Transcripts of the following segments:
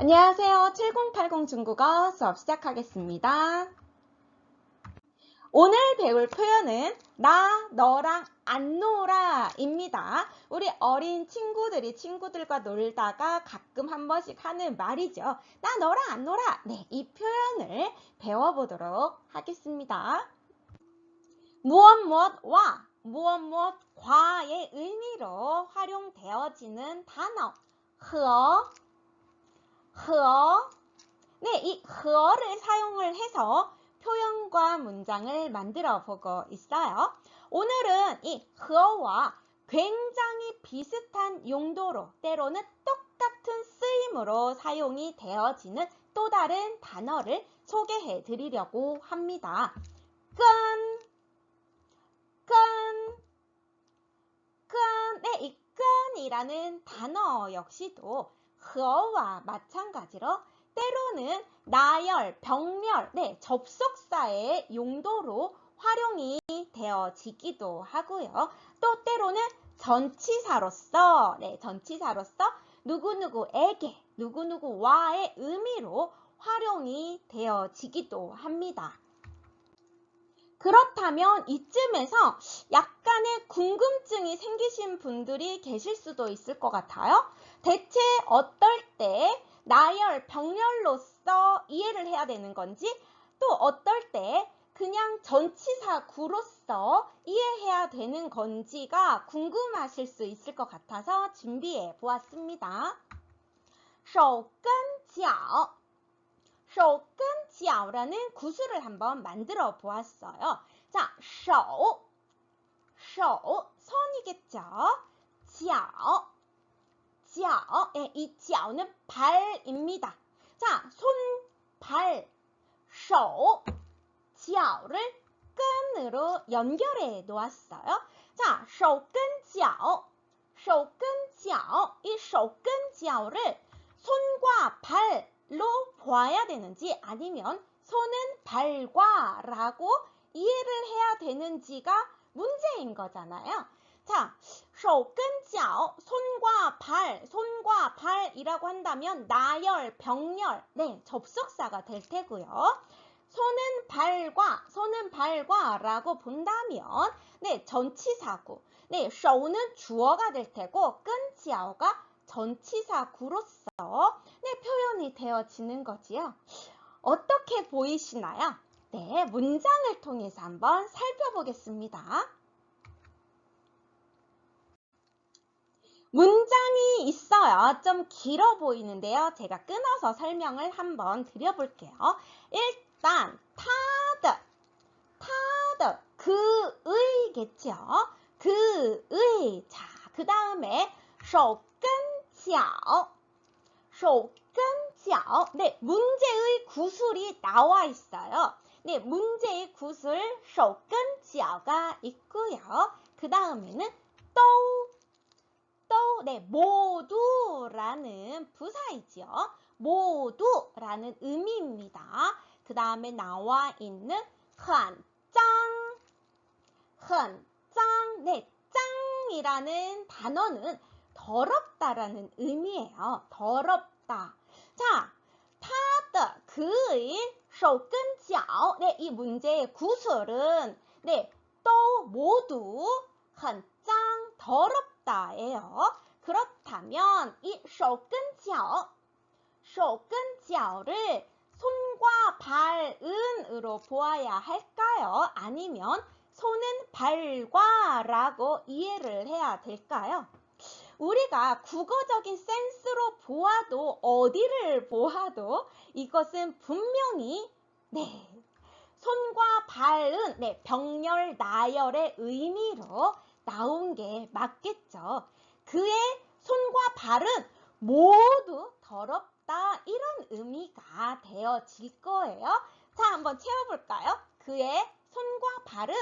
안녕하세요. 7080 중국어 수업 시작하겠습니다. 오늘 배울 표현은 나, 너랑 안 놀아 입니다. 우리 어린 친구들이 친구들과 놀다가 가끔 한 번씩 하는 말이죠. 나, 너랑 안 놀아. 네, 이 표현을 배워보도록 하겠습니다. 무엇 무엇 와 무엇 무엇 과의 의미로 활용되어지는 단어 和 흐어. 네, 이 흐어를 사용을 해서 표현과 문장을 만들어 보고 있어요. 오늘은 이 흐어와 굉장히 비슷한 용도로 때로는 똑같은 쓰임으로 사용이 되어지는 또 다른 단어를 소개해 드리려고 합니다. 끈, 끈, 끈. 네, 이 끈이라는 단어 역시도 흐어와 마찬가지로 때로는 나열, 병렬, 네, 접속사의 용도로 활용이 되어지기도 하고요. 또 때로는 전치사로서, 네, 전치사로서 누구누구에게, 누구누구와의 의미로 활용이 되어지기도 합니다. 그렇다면 이쯤에서 약간의 궁금증이 생기신 분들이 계실 수도 있을 것 같아요. 대체 어떨 때 나열, 병렬로서 이해를 해야 되는 건지 또 어떨 때 그냥 전치사 구로서 이해해야 되는 건지가 궁금하실 수 있을 것 같아서 준비해 보았습니다. 手跟脚 手跟脚라는 구슬을 한번 만들어 보았어요. 자, 手, 手, 손이겠죠? 脚, 脚, 예, 이 脚는 발입니다. 자, 손, 발, 手, 脚를 끈으로 연결해 놓았어요. 자, 手跟脚, 手跟脚, 이 手跟脚를 손과 발 로 보아야 되는지 아니면 손은 발과 라고 이해를 해야 되는지가 문제인 거잖아요. 자, 手跟脚, 손과 발, 손과 발이라고 한다면 나열, 병렬, 네, 접속사가 될 테고요. 손은 발과, 손은 발과 라고 본다면, 네, 전치사구. 네, 手는 주어가 될 테고, 跟脚가 전치사구로서 네, 표현이 되어지는 거지요. 어떻게 보이시나요? 네, 문장을 통해서 한번 살펴보겠습니다. 문장이 있어요. 좀 길어 보이는데요. 제가 끊어서 설명을 한번 드려볼게요. 일단 타드, 타드, 그의겠죠. 그의. 자, 그 다음에 手跟脚, 手跟脚. 네, 문제의 구슬이 나와 있어요. 네, 문제의 구슬 手跟脚가 있고요. 그 다음에는 또 또, 네, 모두라는 부사이죠. 모두라는 의미입니다. 그 다음에 나와 있는 很脏, 很脏, 네, 짱이라는 단어는 더럽다라는 의미예요. 더럽다. 자, 타드, 그의 手跟脚, 네, 이 문제의 구슬은, 네, 또 모두 很脏, 더럽다. 다예요. 그렇다면 이 手跟脚, 手跟脚를 손과 발은으로 보아야 할까요? 아니면 손은 발과 라고 이해를 해야 될까요? 우리가 국어적인 센스로 보아도 어디를 보아도 이것은 분명히 네 손과 발은 네 병렬 나열의 의미로 나온 게 맞겠죠. 그의 손과 발은 모두 더럽다 이런 의미가 되어질 거예요. 자, 한번 채워볼까요? 그의 손과 발은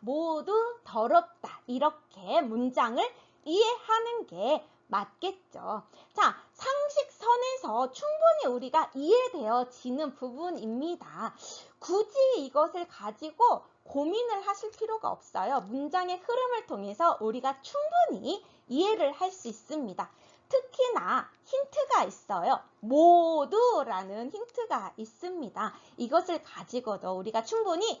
모두 더럽다 이렇게 문장을 이해하는 게 맞겠죠. 자, 상식선에서 충분히 우리가 이해되어지는 부분입니다. 굳이 이것을 가지고 고민을 하실 필요가 없어요. 문장의 흐름을 통해서 우리가 충분히 이해를 할 수 있습니다. 특히나 힌트가 있어요. 모두라는 힌트가 있습니다. 이것을 가지고도 우리가 충분히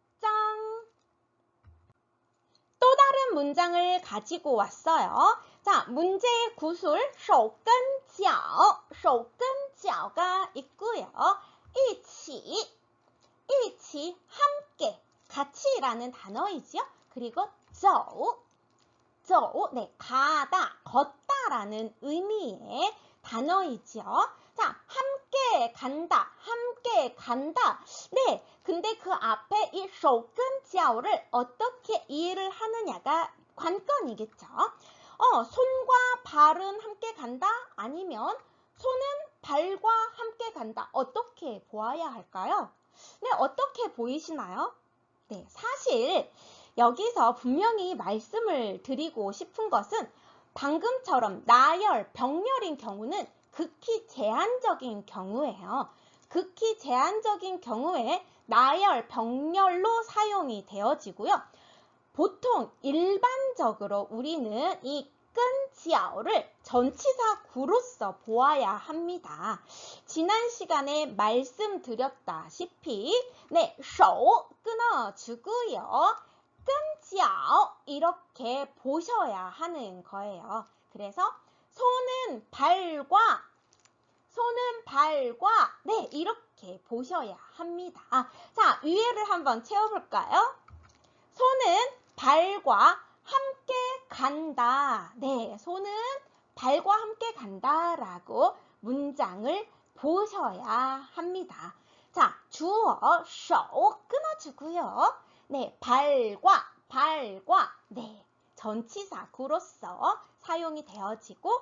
문장을 가지고 왔어요. 자, 문제의 구술 手跟脚,手跟脚가 있고요. 一起,一起 함께, 같이라는 단어이지요. 그리고 走, 走, 네, 가다, 걷다라는 의미의 단어이죠. 자, 함께 간다, 함께 간다. 네, 근데 그 앞에 이 手跟 脚를 어떻게 이해를 하느냐가 관건이겠죠. 어, 손과 발은 함께 간다? 아니면 손은 발과 함께 간다? 어떻게 보아야 할까요? 네, 어떻게 보이시나요? 네, 사실 여기서 분명히 말씀을 드리고 싶은 것은 방금처럼 나열, 병렬인 경우는 극히 제한적인 경우예요. 극히 제한적인 경우에 나열, 병렬로 사용이 되어지고요. 보통 일반적으로 우리는 이 끈지아오를 전치사 구로서 보아야 합니다. 지난 시간에 말씀드렸다시피 네, 手 끊어주고요. 끈지아오 이렇게 보셔야 하는 거예요. 그래서 손은 발과 손은 발과 네 이렇게 보셔야 합니다. 아, 자 위에를 한번 채워볼까요? 손은 발과 함께 간다. 네, 손은 발과 함께 간다라고 문장을 보셔야 합니다. 자, 주어 手 끊어주고요. 네, 발과 발과 네 전치사 구로서 사용이 되어지고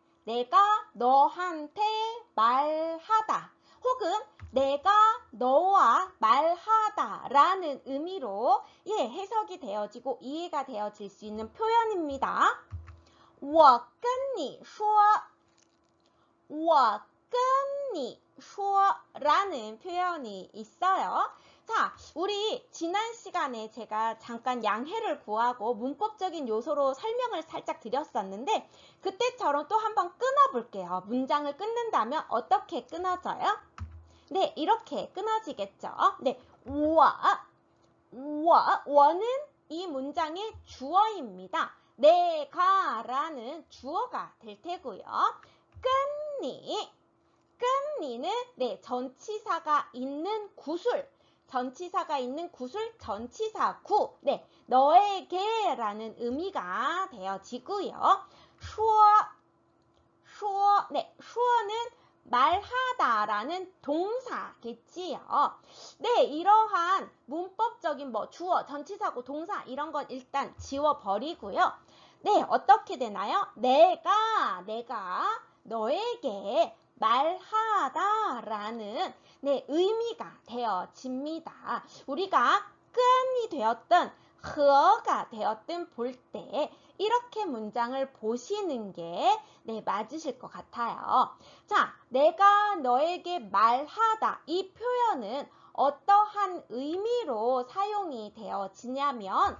내가 너한테 말하다. 혹은 내가 너와 말하다 라는 의미로 예, 해석이 되어지고 이해가 되어질 수 있는 표현입니다. 我跟你说,我跟你说 라는 표현이 있어요. 자, 우리 지난 시간에 제가 잠깐 양해를 구하고 문법적인 요소로 설명을 살짝 드렸었는데 그때처럼 또 한번 끊어볼게요. 문장을 끊는다면 어떻게 끊어져요? 네, 이렇게 끊어지겠죠. 네, 와, 와, 와는 이 문장의 주어입니다. 내가 라는 주어가 될 테고요. 끈니, 끈니는 네, 전치사가 있는 구술, 전치사가 있는 구술 전치사 구, 네, 너에게 라는 의미가 되어지고요. 슈어, 슈어, 네, 슈어는 말하다라는 동사겠지요. 네, 이러한 문법적인 뭐 주어, 전치사고, 동사 이런 건 일단 지워버리고요. 네, 어떻게 되나요? 내가, 내가 너에게 말하다라는 네, 의미가 되어집니다. 우리가 끈이 되었든 허가 되었든 볼 때 이렇게 문장을 보시는 게 네, 맞으실 것 같아요. 자, 내가 너에게 말하다 이 표현은 어떠한 의미로 사용이 되어지냐면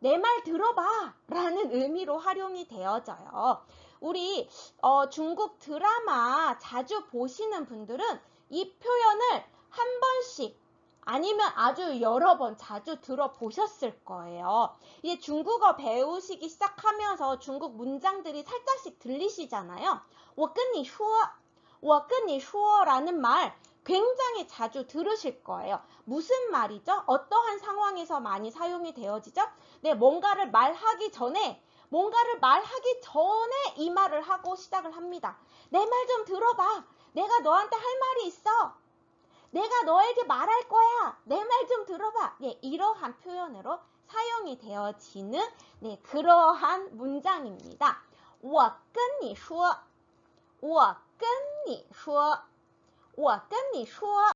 내 말 들어봐 라는 의미로 활용이 되어져요. 우리 어, 중국 드라마 자주 보시는 분들은 이 표현을 한 번씩 아니면 아주 여러 번 자주 들어보셨을 거예요. 이제 중국어 배우시기 시작하면서 중국 문장들이 살짝씩 들리시잖아요. 我跟你说,我跟你说라는 말 굉장히 자주 들으실 거예요. 무슨 말이죠? 어떠한 상황에서 많이 사용이 되어지죠? 네, 뭔가를 말하기 전에 뭔가를 말하기 전에 이 말을 하고 시작을 합니다. 내 말 좀 들어봐. 내가 너한테 할 말이 있어. 내가 너에게 말할 거야. 내 말 좀 들어봐. 네, 이러한 표현으로 사용이 되어지는 네, 그러한 문장입니다. 我跟你说,我跟你说,我跟你说.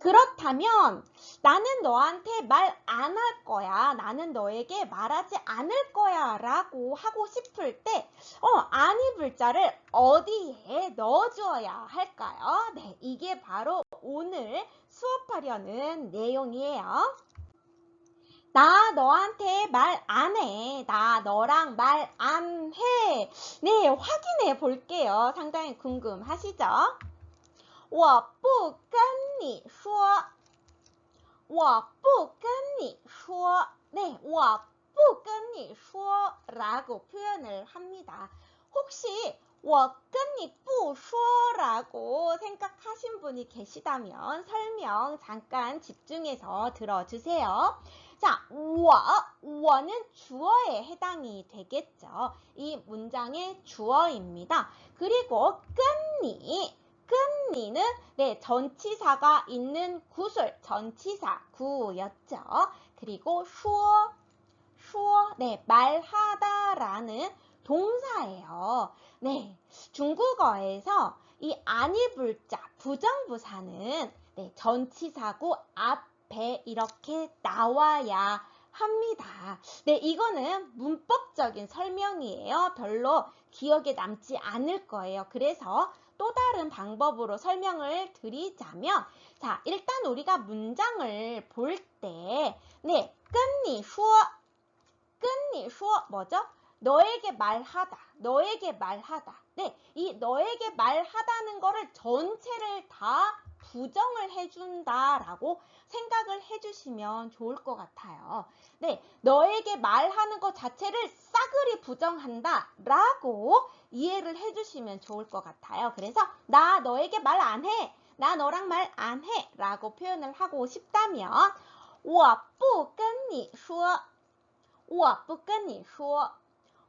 그렇다면 나는 너한테 말 안 할 거야. 나는 너에게 말하지 않을 거야. 라고 하고 싶을 때, 어, 아니 불자를 어디에 넣어주어야 할까요? 네, 이게 바로 오늘 수업하려는 내용이에요. 나 너한테 말 안 해. 나 너랑 말 안 해. 네, 확인해 볼게요. 상당히 궁금하시죠? 我不跟你说，我不跟你说. 네, 我不跟你说 라고 표현을 합니다. 혹시 我跟你不说 라고 생각하신 분이 계시다면 설명 잠깐 집중해서 들어주세요. 자, 我, 我는 주어에 해당이 되겠죠. 이 문장의 주어입니다. 그리고 跟你 끈니는 네, 전치사가 있는 구술, 전치사 구였죠. 그리고 슈어, 네, 말하다라는 동사예요. 네, 중국어에서 이 아니 불자, 부정부사는 네, 전치사구 앞에 이렇게 나와야 합니다. 네, 이거는 문법적인 설명이에요. 별로 기억에 남지 않을 거예요. 그래서 또 다른 방법으로 설명을 드리자면, 자, 일단 우리가 문장을 볼 때, 네, 끈니 슈어, 끈니 슈어, 뭐죠? 너에게 말하다, 너에게 말하다. 네, 이 너에게 말하다는 거를 전체를 다 부정을 해준다라고 생각을 해주시면 좋을 것 같아요. 네, 너에게 말하는 것 자체를 싸그리 부정한다라고 이해를 해주시면 좋을 것 같아요. 그래서 나 너에게 말 안 해. 나 너랑 말 안 해. 라고 표현을 하고 싶다면 我不跟你说我不跟你说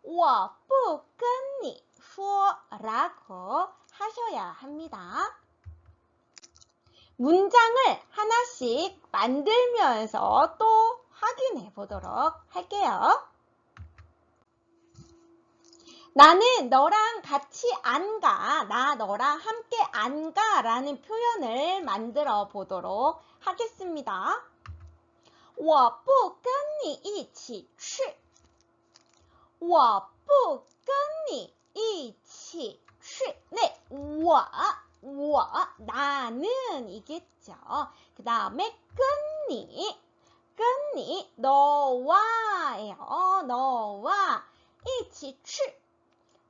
我不跟你说 라고 하셔야 합니다. 문장을 하나씩 만들면서 또 확인해 보도록 할게요. 나는 너랑 같이 안 가. 나 너랑 함께 안 가. 라는 표현을 만들어 보도록 하겠습니다. 我不跟你一起去.我不跟你一起去. 네, 我, 我, 나는 이겠죠. 그 다음에 跟你, 跟你, 너와예요. 너와 一起去.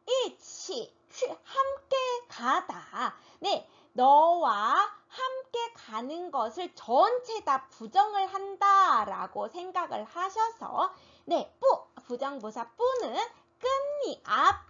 一起去 함께 가다. 네, 너와 함께 가는 것을 전체 다 부정을 한다라고 생각을 하셔서 네, 뿌 부정부사 뿌는 끈이 앞에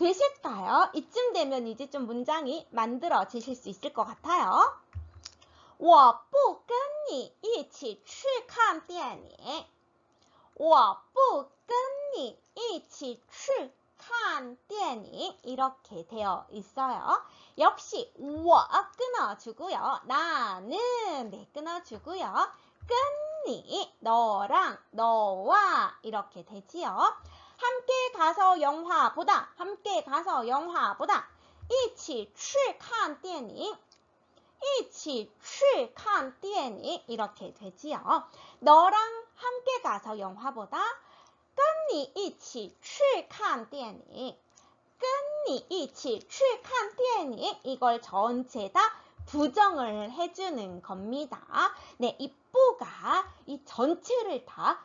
되실까요? 이쯤 되면 이제 좀 문장이 만들어지실 수 있을 것 같아요. 我不跟你一起去看电影.我不跟你一起去看电影 이렇게 되어 있어요. 역시 我 끊어주고요. 나는 네 끊어주고요. 끈니 너랑 너와 이렇게 되지요. 함께 가서 영화 보다. 함께 가서 영화 보다. 一起去看电影.一起去看电影 이렇게 되지요. 너랑 함께 가서 영화 보다. 跟你一起去看电影.跟你一起去看电影 이걸 전체 다 부정을 해주는 겁니다. 네, 이 뿌가 이 전체를 다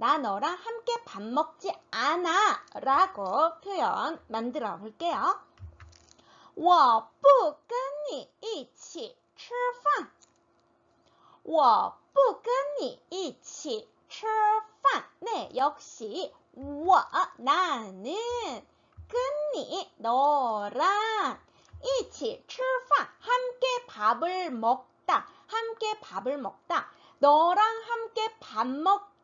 나 너랑 함께 밥 먹지 않아. 라고 표현 만들어 볼게요. 我不跟你一起吃饭。我不跟你一起吃饭. 네, 역시 我 나는 跟你 너랑 一起吃饭 함께 밥을 먹다. 함께 밥을 먹다. 너랑 함께 밥 먹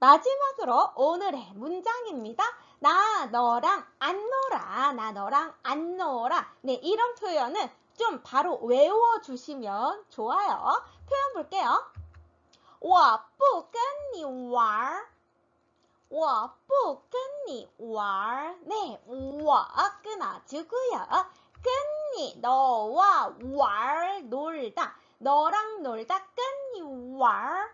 마지막으로 오늘의 문장입니다. 나 너랑 안 놀아. 나 너랑 안 놀아. 네, 이런 표현은 좀 바로 외워주시면 좋아요. 표현 볼게요. 我不跟你玩.我不跟你玩. 네, 我 끊어주고요. 跟你 너와 玩 놀다. 너랑 놀다 跟你玩.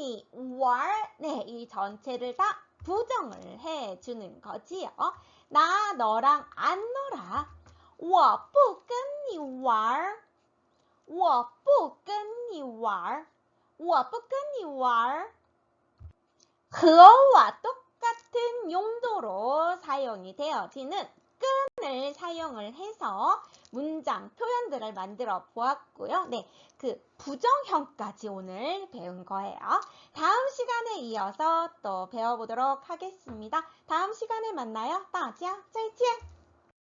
跟你玩. 네, 이 전체를 다 부정을 해주는 거지요. 나 너랑 안 놀아. 我不跟你玩.我不跟你玩.我不跟你玩. 흐어와 똑같은 용도로 사용이 되어지는 끈을 사용을 해서 문장 표현들을 만들어 보았고요. 네, 그 부정형까지 오늘 배운 거예요. 다음 시간에 이어서 또 배워보도록 하겠습니다. 다음 시간에 만나요. 大家再见.